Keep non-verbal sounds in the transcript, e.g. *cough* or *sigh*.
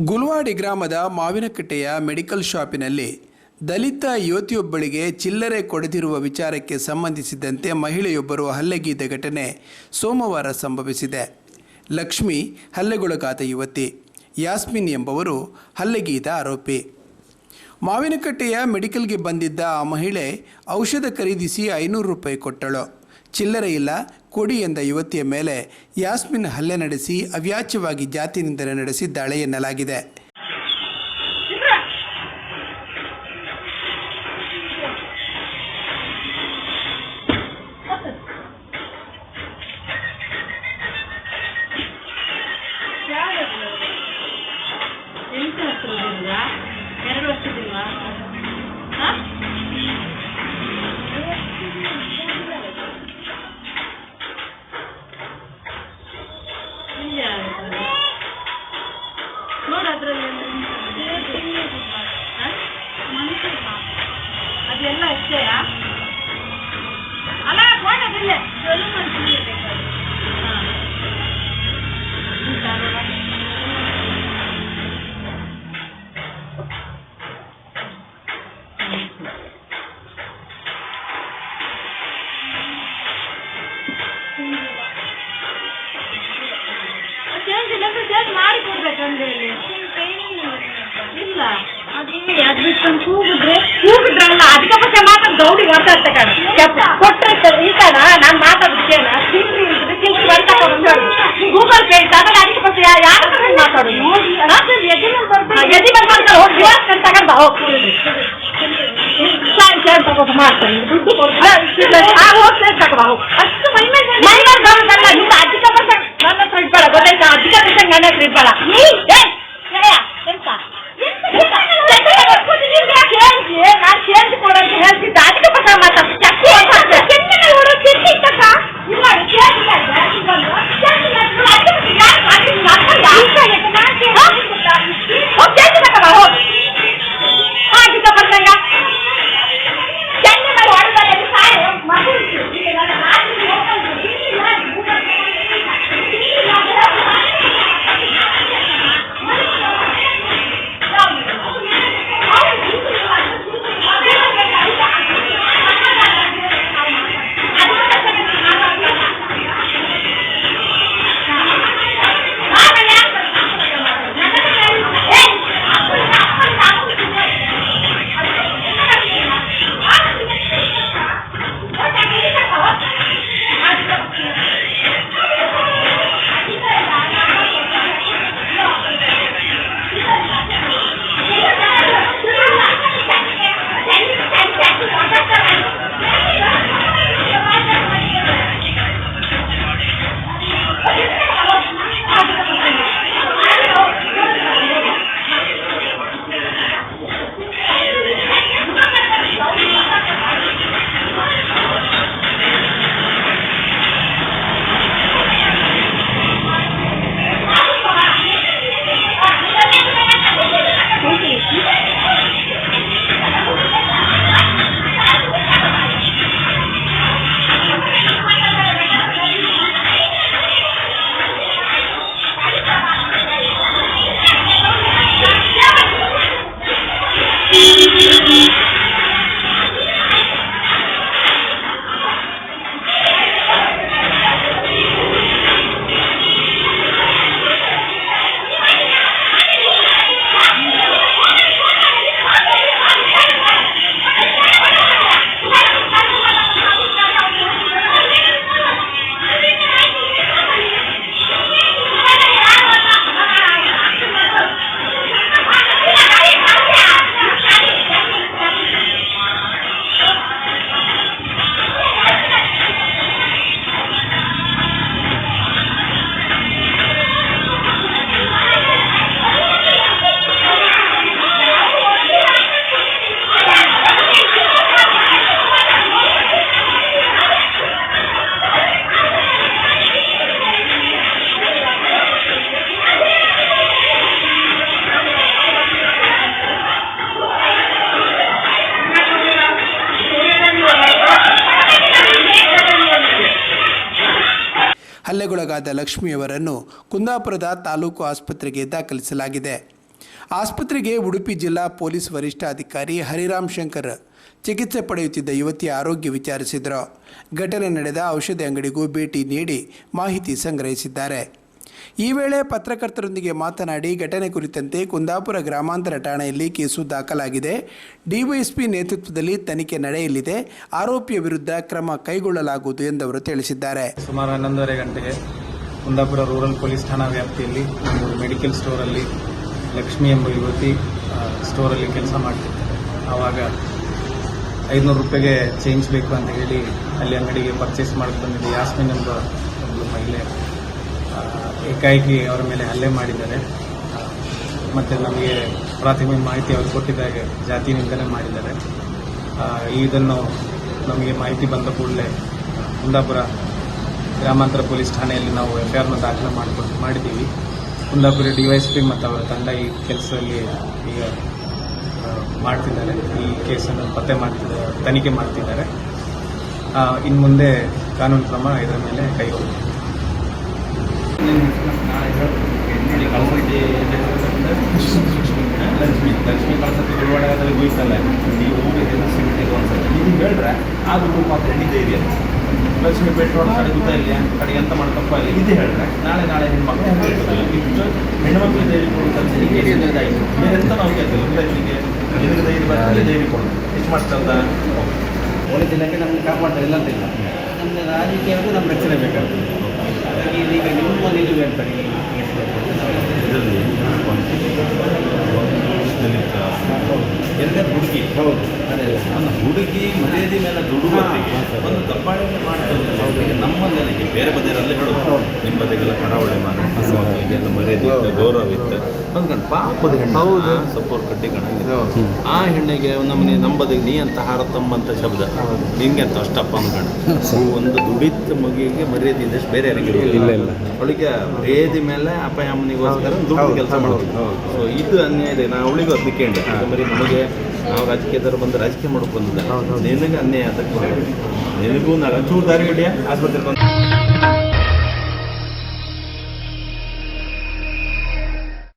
ಗುಲ್ವಾಡಿ ಗ್ರಾಮದ ಮಾವಿನಕಟ್ಟೆಯ ಮೆಡಿಕಲ್ ಶಾಪಿನಲ್ಲಿ ದಲಿತ ಯುವತಿಯೊಬ್ಬಳಿಗೆ ಚಿಲ್ಲರೆ ಕೊಡದಿರುವ ವಿಚಾರಕ್ಕೆ ಸಂಬಂಧಿಸಿದಂತೆ ಮಹಿಳೆಯೊಬ್ಬರು ಹಲ್ಲೆಗೀದ ಘಟನೆ ಸೋಮವಾರ ಸಂಭವಿಸಿದೆ. ಲಕ್ಷ್ಮಿ, ಹಲ್ಲೆಗೊಳಗಾದ ಯುವತಿ, ಯಾಸ್ಮಿನ್ ಎಂಬವರು ಹಲ್ಲೆಗೀದ ಆರೋಪಿ. ಮಾವಿನಕಟ್ಟೆಯ ಮೆಡಿಕಲ್ಗೆ ಬಂದಿದ್ದ ಆ ಮಹಿಳೆ ಔಷಧ ಖರೀದಿಸಿ ಐನೂರು ರೂಪಾಯಿ ಕೊಟ್ಟಳು. ಚಿಲ್ಲರೆ ಇಲ್ಲ, ಕೊಡಿ ಎಂದ ಯುವತಿಯ ಮೇಲೆ ಯಾಸ್ಮಿನ್ ಹಲ್ಲೆ ನಡೆಸಿ ಅವ್ಯಾಚ್ಯವಾಗಿ ಜಾತಿ ನಿಂದನೆ ನಡೆಸಿದ್ದಾಳೆ ಎನ್ನಲಾಗಿದೆ. ಎರಡು ವರ್ಷದಿಲ್ವಾ Thank *laughs* you. ಚೇಂಜ್ ಮಾಡಿ ಕೊಡ್ಬೇಕಂದ್ರೆ ಇಲ್ಲ ಅದು ಅದು ಬಿಟ್ಕೊಂಡು ಕೂಗಿದ್ರೆ ಕೂಗಿದ್ರಲ್ಲ ಅದಕ್ಕೆ ಪಕ್ಷ ಮಾತಾಡ್ ದೌಡಿ ಮಾತಾಡ್ತ ಕಣ ಕೊಟ್ಟರೆ ಈ ಕಣ ನಾನು ಮಾತಾಡ್ತೇನೆ ಚಿಲ್ರಿ ಇದ್ರೆ ಚಿಲ್ರಿ ಬರ್ತಾ ಗೂಗಲ್ ಪೇ ತಗೊಂಡು ಅದಕ್ಕೆ ಪಕ್ಷ ಯಾರ ಮಾತಾಡೋದು ಎದಿ ಬರ್ತಾರೆ ಹೋಗಿ ದೇವಸ್ಥಾನ ತಗೊಂಡು ಹೋಗ್ತೀವಿ ತಗೋದು ಮಾಡ್ತಾನೆ ದುಡ್ಡು ಕೊಡ್ತಾರೆ ಹೋಗ್ತೇನೆ ತಗೊಂಡು ಹೋಗು ಅಷ್ಟು ganas de ¿Eh? ಹಲ್ಲೆಗೊಳಗಾದ ಲಕ್ಷ್ಮಿಯವರನ್ನು ಕುಂದಾಪುರದ ತಾಲೂಕು ಆಸ್ಪತ್ರೆಗೆ ದಾಖಲಿಸಲಾಗಿದೆ. ಆಸ್ಪತ್ರೆಗೆ ಉಡುಪಿ ಜಿಲ್ಲಾ ಪೊಲೀಸ್ ವರಿಷ್ಠಾಧಿಕಾರಿ ಹರಿರಾಮ್ ಶಂಕರ್ ಚಿಕಿತ್ಸೆ ಪಡೆಯುತ್ತಿದ್ದ ಯುವತಿಯ ಆರೋಗ್ಯ ವಿಚಾರಿಸಿದರು. ಘಟನೆ ನಡೆದ ಔಷಧಿ ಅಂಗಡಿಗೂ ಭೇಟಿ ನೀಡಿ ಮಾಹಿತಿ ಸಂಗ್ರಹಿಸಿದ್ದಾರೆ. ಈ ವೇಳೆ ಪತ್ರಕರ್ತರೊಂದಿಗೆ ಮಾತನಾಡಿ ಘಟನೆ ಕುರಿತಂತೆ ಕುಂದಾಪುರ ಗ್ರಾಮಾಂತರ ಠಾಣೆಯಲ್ಲಿ ಕೇಸು ದಾಖಲಾಗಿದೆ. ಡಿವೈಎಸ್ಪಿ ನೇತೃತ್ವದಲ್ಲಿ ತನಿಖೆ ನಡೆಯಲಿದೆ. ಆರೋಪಿಯ ವಿರುದ್ಧ ಕ್ರಮ ಕೈಗೊಳ್ಳಲಾಗುವುದು ಎಂದವರು ತಿಳಿಸಿದ್ದಾರೆ. ಸುಮಾರು ಹನ್ನೊಂದೂವರೆ ಗಂಟೆಗೆ ಕುಂದಾಪುರ ರೂರಲ್ ಪೊಲೀಸ್ ಠಾಣಾ ವ್ಯಾಪ್ತಿಯಲ್ಲಿ ಒಂದು ಮೆಡಿಕಲ್ ಸ್ಟೋರಲ್ಲಿ ಲಕ್ಷ್ಮಿ ಎಂಬ ಯುವತಿ ಸ್ಟೋರಲ್ಲಿ ಕೆಲಸ ಮಾಡ್ತಿರ್ತಾರೆ ಆವಾಗ ಐದುನೂರು ರೂಪಾಯಿಗೆ ಚೇಂಜ್ ಬೇಕು ಅಂತ ಹೇಳಿ ಅಲ್ಲಿ ಅಂಗಡಿಗೆ ಪರ್ಚೇಸ್ ಮಾಡಿ ಬಂದಿದ್ದೆ ಯಾಸ್ಮಿನ್ ಎಂಬ ಮಹಿಳೆ ಏಕಾಏಕಿ ಅವರ ಮೇಲೆ ಹಲ್ಲೆ ಮಾಡಿದ್ದಾರೆ. ಮತ್ತು ನಮಗೆ ಪ್ರಾಥಮಿಕ ಮಾಹಿತಿ ಅವರು ಕೊಟ್ಟಿದ್ದಾಗೆ ಜಾತಿ ನಿಂದನೆ ಮಾಡಿದ್ದಾರೆ. ಇದನ್ನು ನಮಗೆ ಮಾಹಿತಿ ಬಂದ ಕೂಡಲೇ ಕುಂದಾಪುರ ಗ್ರಾಮಾಂತರ ಪೊಲೀಸ್ ಠಾಣೆಯಲ್ಲಿ ನಾವು ಎಫ್ ಐ ಆರ್ನ ದಾಖಲೆ ಮಾಡಿಕೊಂಡು ಮಾಡಿದ್ದೀವಿ. Kundapura D Y S P ಮತ್ತು ಅವರ ತಂಡ ಈ ಕೆಲಸದಲ್ಲಿ ಈಗ ಮಾಡ್ತಿದ್ದಾರೆ. ಈ ಕೇಸನ್ನು ಪತ್ತೆ ಮಾಡ್ತಿದ್ದಾರೆ ತನಿಖೆ ಮಾಡ್ತಿದ್ದಾರೆ. ಇನ್ನು ಮುಂದೆ ಕಾನೂನು ಕ್ರಮ ಇದರ ಮೇಲೆ ಕೈಗೊಳ್ಳುತ್ತೆ. ಲಕ್ಷ್ಮಿ ಲಕ್ಷ್ಮಿ ಕಳ್ಸತ್ತೆ ಗುರುವಾಡದಲ್ಲಿ ಹೋಯ್ತಲ್ಲ ನೀವು ಊರಿಗೆ ಸಿಗ್ತಿದ್ದು ಅನ್ಸುತ್ತೆ ನೀವು ಹೇಳ್ರೆ ಆದ್ರೂ ಮಾತ್ರ ನಿದ್ದೆ ಇದೆ ಲಕ್ಷ್ಮಿ ಪೆಟ್ರೋಲ್ ಕಡೆ ಗೊತ್ತಾ ಇಲ್ಲ ಕಡೆ ಎಂತ ಮಾಡ್ಕಪ್ಪ ಇಲ್ಲ ಇದು ಹೇಳ್ರೆ ನಾಳೆ ನಾಳೆ ಹೆಣ್ಮಕ್ಳು ಇಷ್ಟು ಹೆಣ್ಮಕ್ಳು ಧೈರ್ಯ ಕೊಡುತ್ತಂತ ಬೇರೆ ಎಂತ ನಾವು ಕೇಳ್ತೀವಿ ಲಕ್ಷ್ಮಿಗೆ ಎದುರು ಧೈರ್ಯ ಬರ್ತದೆ ಧೈರ್ಯ ಕೊಡು ಎಷ್ಟು ಮಾಡ್ತಂದ ಒಳ್ಳೆ ಇಲಾಖೆ ನಮ್ಗೆ ಕಾಪಾಡ್ತಾರೆ ಇಲ್ಲ ನಮ್ಮ ನಮಗೆ ರಾಜಕೀಯವಾಗಿ ನಮ್ಮ ರಕ್ಷಣೆ ಬೇಕಾಗ್ತದೆ ಈಗ ನಿಮ್ಮ ಅಂತ ಈ ಇದರಲ್ಲಿ ದಲಿತ ಹೌದು. ಒಂದು ಹುಡುಗಿ ಮರ್ಯಾದೆ ಮೇಲೆ ದುಡ್ಡು ಒಂದು ದಬ್ಬಾಳಿಕೆ ಮಾಡ್ತಾರೆ ನಮ್ಮ ನನಗೆ ಬೇರೆ ಬದಿಯರಲ್ಲೇ ಹೇಳೋದು. ನಿಮ್ಮ ಬದಿಗೆಲ್ಲ ಕರಾವಳಿ ಮಾಡಿ ಮರ್ಯಾದೆ ಇತ್ತು ಗೌರವ ಇತ್ತು ಅಂದ್ಕೊಂಡು ಪಾಪದ ಹೆಣ್ಣು. ಹೌದು. ಸಪೋರ್ ಕಟ್ಟಿ ಕಣಂಗಿತ್ತು ಆ ಹೆಣ್ಣಿಗೆ ನಮ್ಮನೆ ನಮ್ಮ ಬದಿಗೆ ನೀ ಅಂತ ಹಾರತಂಬಂತ ಶಬ್ದ. ನಿಂಗೆ ಅಂತ ಅಷ್ಟಪ್ಪ ಅಂದ್ಕೊಂಡು ಒಂದು ದುಡಿತ ಮಗುವಿಗೆ ಮರ್ಯಾದೆ ಇದ್ದಷ್ಟು ಬೇರೆ ಯಾರಿಗೆ ಇಲ್ಲ ಇಲ್ಲ. ಅವಳಿಗೆ ಮರ್ಯಾದೆ ಮೇಲೆ ಅಪ್ಪ ಅಮ್ಮನಿಗೋಸ್ಕರ ದುಡ್ಡು ಕೆಲಸ ಮಾಡೋದು. ಸೊ ಇದು ಅನ್ಯಾಯ ಇದೆ. ನಾ ಅವಳಿಗೂ ಅದಕ್ಕೆ ಬರೀ ನಮಗೆ ನಾವು ರಾಜಕೀಯದವರು ಬಂದು ರಾಜಕೀಯ ಮಾಡೋಕೆ ಬಂದಿದ್ದಾರೆ. ನಿನಗೆ ಅನ್ಯಾಯ ಅದಕ್ಕೆ ನಿನಗೂ ನಾನು ಚೂರು ದಾರಿ ಬಿಡ್ಯಾ ಆಸ್ಪತ್ರೆ ಬಂದು.